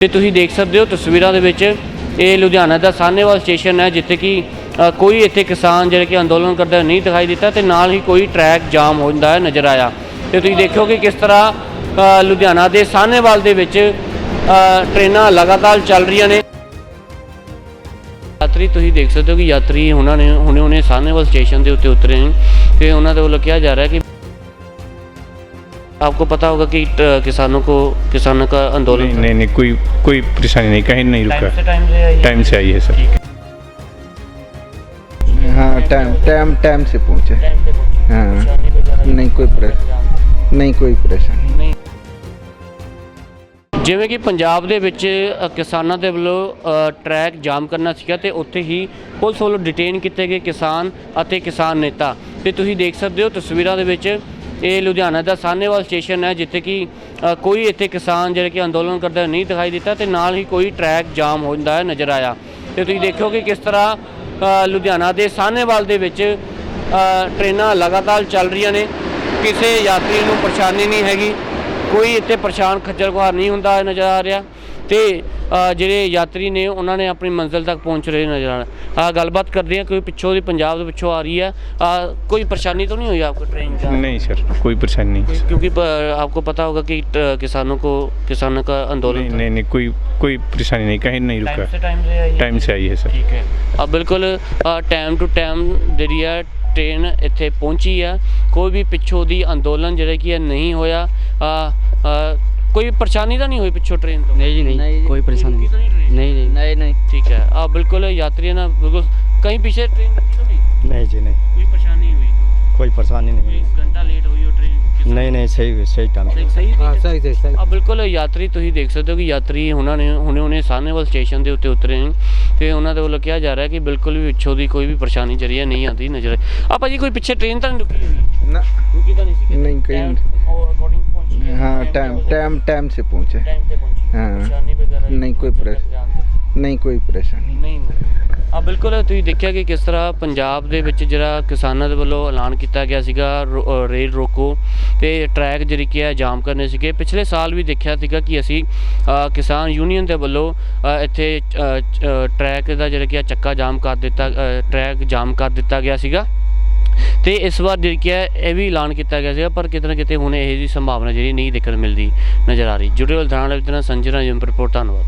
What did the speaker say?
ਤੇ ਤੁਸੀਂ ਦੇਖ ਸਕਦੇ ਹੋ ਤਸਵੀਰਾਂ ਦੇ ਵਿੱਚ ਇਹ ਲੁਧਿਆਣਾ ਦਾ ਸਾਹਨੇਵਾਲ ਸਟੇਸ਼ਨ ਹੈ ਜਿੱਥੇ ਕਿ ਕੋਈ ਇੱਥੇ ਕਿਸਾਨ ਜਿਹੜੇ ਕਿ ਅੰਦੋਲਨ ਕਰਦਾ ਨਹੀਂ ਦਿਖਾਈ ਦਿੱਤਾ ਤੇ ਨਾਲ ਹੀ ਕੋਈ ਟਰੈਕ ਜਾਮ ਹੁੰਦਾ ਹੈ ਨਜ਼ਰ ਆਇਆ। ਤੇ ਤੁਸੀਂ ਦੇਖੋ ਕਿ ਕਿਸ ਤਰ੍ਹਾਂ ਲੁਧਿਆਣਾ ਦੇ ਸਾਹਨੇਵਾਲ ਦੇ ਵਿੱਚ ਅ, ਟ੍ਰੇਨਾਂ ਲਗਾਤਾਰ ਚੱਲ ਰਹੀਆਂ ਨੇ। ਯਾਤਰੀ ਤੁਸੀਂ ਦੇਖ ਸਕਦੇ ਹੋ ਕਿ ਯਾਤਰੀ ਉਹਨਾਂ ਨੇ ਹੁਣੇ ਹੁਣੇ ਸਾਹਨੇਵਾਲ ਸਟੇਸ਼ਨ ਦੇ ਉੱਤੇ ਉਤਰੇ ਨੇ ਤੇ ਉਹਨਾਂ ਦੇ ਵੱਲੋਂ ਕਿਹਾ ਜਾ ਰਿਹਾ ਕਿ आपको पता होगा कि अ, किसानों को किसानों का आंदोलन नहीं नहीं नहीं कोई कोई परेशानी नहीं कहीं नहीं रुका टाइम से आई टाइम से आई है सर हाँ टाइम टाइम टाइम से पहुँचे हाँ नहीं कोई परेशानी नहीं कोई परेशानी ਨਹੀਂ ਜਿਵੇਂ ਕਿ ਪੰਜਾਬ ਦੇ ਵਿੱਚ ਅ, ਕਿਸਾਨਾਂ ਦੇ ਵੱਲੋਂ ਅ, ਟਰੈਕ ਜਾਮ ਕਰਨਾ ਸੀਗਾ ਤੇ ਉੱਥੇ ਹੀ ਪੁਲਿਸ ਵੱਲੋਂ ਡਿਟੇਨ ਕੀਤੇ ਗਏ ਕਿਸਾਨ ਅਤੇ ਕਿਸਾਨ ਨੇਤਾ ਤੇ ਤੁਸੀਂ ਦੇਖ ਸਕਦੇ ਹੋ ਤਸਵੀਰਾਂ ਦੇ ਵਿੱਚ ਇਹ ਲੁਧਿਆਣਾ ਦਾ ਸਾਹਨੇਵਾਲ ਸਟੇਸ਼ਨ ਹੈ ਜਿੱਥੇ ਕਿ ਕੋਈ ਇੱਥੇ ਕਿਸਾਨ ਜਿਹੜੇ ਕਿ ਅੰਦੋਲਨ ਕਰਦੇ ਨਹੀਂ ਦਿਖਾਈ ਦਿੱਤਾ ਤੇ ਨਾਲ ਹੀ ਕੋਈ ਟਰੈਕ ਜਾਮ ਹੁੰਦਾ ਹੈ ਨਜ਼ਰ ਆਇਆ। ਤੇ ਤੁਸੀਂ ਦੇਖਿਓ ਕਿ ਕਿਸ ਤਰ੍ਹਾਂ ਲੁਧਿਆਣਾ ਦੇ ਸਾਹਨੇਵਾਲ ਦੇ ਵਿੱਚ ਅ, ਟ੍ਰੇਨਾਂ ਲਗਾਤਾਰ ਚੱਲ ਰਹੀਆਂ ਨੇ। ਕਿਸੇ ਯਾਤਰੀ ਨੂੰ ਪਰੇਸ਼ਾਨੀ ਨਹੀਂ ਹੈਗੀ। ਕੋਈ ਇੱਥੇ ਪਰੇਸ਼ਾਨ ਖੱਜਲ ਖੁਆਰ ਨਹੀਂ ਹੁੰਦਾ ਨਜ਼ਰ ਆ ਰਿਹਾ। ਤੇ ਅ, ਜਿਹੜੇ ਯਾਤਰੀ ਨੇ ਉਹਨਾਂ ਨੇ ਆਪਣੀ ਮੰਜ਼ਿਲ ਤੱਕ ਪਹੁੰਚ ਰਹੇ ਨਜ਼ਰ ਆ ਆ ਗੱਲਬਾਤ ਕਰਦੇ ਆ ਕੋਈ ਪਿੱਛੋਂ ਦੀ ਪੰਜਾਬ ਦੇ ਪਿੱਛੋਂ ਆ ਰਹੀ ਹੈ ਅ, ਕੋਈ परेशानी तो नहीं हुई आपको ट्रेन का नहीं सर कोई परेशानी नहीं सर। क्योंकि प- आपको पता होगा कि ट- किसानों को किसानों का आंदोलन नहीं नहीं नहीं कोई कोई परेशानी नहीं कहीं नहीं रुका टाइम से टाइम से आई है टाइम से आई है सर ਠੀਕ ਹੈ ਆ ਬਿਲਕੁਲ ਟਾਈਮ ਟੂ ਟਾਈਮ ਜਿਹੜੀ ਹੈ ਟ੍ਰੇਨ ਇੱਥੇ ਪਹੁੰਚੀ ਹੈ ਕੋਈ ਵੀ ਪਿੱਛੋਂ ਦੀ ਅੰਦੋਲਨ ਜਿਹੜਾ ਕੀ ਹੈ ਨਹੀਂ ਹੋਇਆ ਆ, ਆ, ਕੋਈ ਪਰੇਸ਼ਾਨੀ ਤਾਂ ਨਹੀਂ ਹੋਈ ਪਿੱਛੋਂ ਟ੍ਰੇਨ ਤੋਂ नहीं जी नहीं, नहीं जी, कोई परेशानी रुकी तो नहीं नहीं ट्रेन? नहीं नहीं नहीं नहीं ठीक है आ बिल्कुल यात्री ना बिल्कुल कहीं पीछे ट्रेन रुकी तो नहीं नहीं जी नहीं कोई परेशानी हुई कोई परेशानी कोई नहीं घंटा लेट हुई हो ट्रेन किस- नहीं नहीं सही सही टाइम सही सही हाँ सही सही सही ਆ ਬਿਲਕੁਲ ਯਾਤਰੀ ਤੁਸੀਂ ਦੇਖ ਸਕਦੇ ਹੋ ਕਿ ਯਾਤਰੀ ਉਹਨਾਂ ਨੇ ਹੁਣੇ ਹੁਣੇ ਸਾਹਨੇਵਾਲ ਸਟੇਸ਼ਨ ਦੇ ਉੱਤੇ ਉਤਰੇ ਨੇ ਤੇ ਉਹਨਾਂ ਦੇ ਵੱਲੋਂ ਕਿਹਾ ਜਾ ਰਿਹਾ ਕਿ ਬਿਲਕੁਲ ਵੀ ਪਿੱਛੋਂ ਦੀ ਕੋਈ ਵੀ ਪਰੇਸ਼ਾਨੀ ਜਿਹੜੀ ਹੈ ਨਹੀਂ ਆਉਂਦੀ ਨਜ਼ਰ ਆ ਭਾਜੀ ਕੋਈ ਪਿੱਛੇ ਟ੍ਰੇਨ ਤਾਂ ਨਹੀਂ ਰੁਕੀ ਹੋਈ ना ਰੁਕੀ ਤਾਂ ਨਹੀਂ ਸੀ नहीं, कहीं टाइम टाइम टाइम से पहुँचे ਟਾਈਮ ਤੇ ਪਹੁੰਚੀ ਹਾਂ। ਪਰੇਸ਼ਾਨੀ ਵਗੈਰਾ ਨਹੀਂ ਕੋਈ ਪਰੇਸ਼ਾਨੀ। नहीं कोई परेशानी ਨਹੀਂ ਆ ਬਿਲਕੁਲ ਤੁਸੀਂ ਦੇਖਿਆ ਕਿ ਕਿਸ ਤਰ੍ਹਾਂ ਪੰਜਾਬ ਦੇ ਵਿੱਚ ਜਿਹੜਾ ਕਿਸਾਨਾਂ ਦੇ ਵੱਲੋਂ ਐਲਾਨ ਕੀਤਾ ਗਿਆ ਸੀਗਾ ਰੋ- ਅ, ਰੇਲ ਰੋਕੋ ਤੇ ਟਰੈਕ ਜਿਹੜੀ ਕੀ ਹੈ ਜਾਮ ਕਰਨੇ ਸੀਗੇ ਪਿਛਲੇ ਸਾਲ ਵੀ ਦੇਖਿਆ ਸੀਗਾ ਕਿ ਅਸੀਂ ਅ, ਕਿਸਾਨ ਯੂਨੀਅਨ ਦੇ ਵੱਲੋਂ ਅ, ਇੱਥੇ ਅ, ਅ, ਟਰੈਕ ਦਾ ਜਿਹੜਾ ਕੀ ਹੈ ਚੱਕਾ ਜਾਮ ਕਰ ਦਿੱਤਾ ਅ, ਟਰੈਕ ਜਾਮ ਕਰ ਦਿੱਤਾ ਗਿਆ ਸੀਗਾ ਤੇ ਇਸ ਵਾਰ ਜਿਹੜੀ ਕੀ ਇਹ ਵੀ ਐਲਾਨ ਕੀਤਾ ਗਿਆ ਸੀਗਾ, ਪਰ ਕਿਤੇ ਨਾ ਕਿਤੇ ਹੁਣ ਇਹ ਦੀ ਸੰਭਾਵਨਾ ਜਿਹੜੀ ਨਹੀਂ ਦੇਖਣ ਮਿਲਦੀ, ਨਜ਼ਰ ਆ ਰਹੀ। ਜੁੜੇ ਹੋਏ ਲੁਧਿਆਣਾ ਵਿੱਚ ਨਾਲ, ਸੰਜਨਾ ਜੰਪਰ ਰਿਪੋਰਟ, ਧੰਨਵਾਦ।